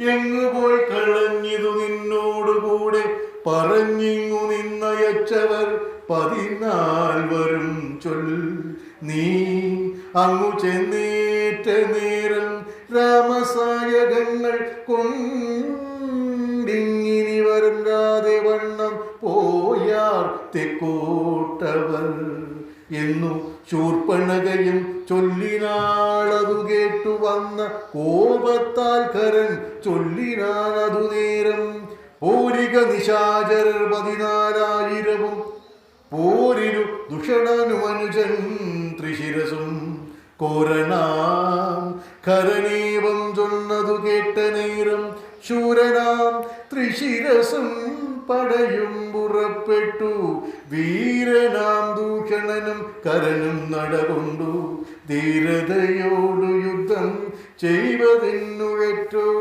എങ്ങു പോയി കളഞ്ഞിതു നിന്നോടുകൂടെ? പറഞ്ഞിങ്ങു നിന്നയച്ചവർ പതിനാൽവരും ചൊൽ. നീ അങ്ങു ചെന്നേറ്റ നേരം രാമസായകങ്ങൾ കൊണ്ടിങ്ങിനി വരണ്ടാതെ വണ്ണം പോയാർ തെക്കോട്ടവർ. എന്നു ശൂർപ്പണകയും ചൊല്ലിനാളതു കേട്ടു വന്ന കോപത്താൽ കരൻ ചൊല്ലിനാളതു നേരം. പൂരിക നിശാചരർ പതിനാലായിരവും പോരിരു ദുഷണനുമനുജൻ ത്രിശിരസും. കോരണാം കരനേവം ചൊന്നതു കേട്ട നേരം ശൂരനാം ത്രിശിരസും. പടയും പുറപ്പെട്ടു. വീരനാം ദൂഷണനും കരനും നടകൊണ്ടു. ധീരതയോടു യുദ്ധം ചെയ്വതെന്നുഴറ്റോടെ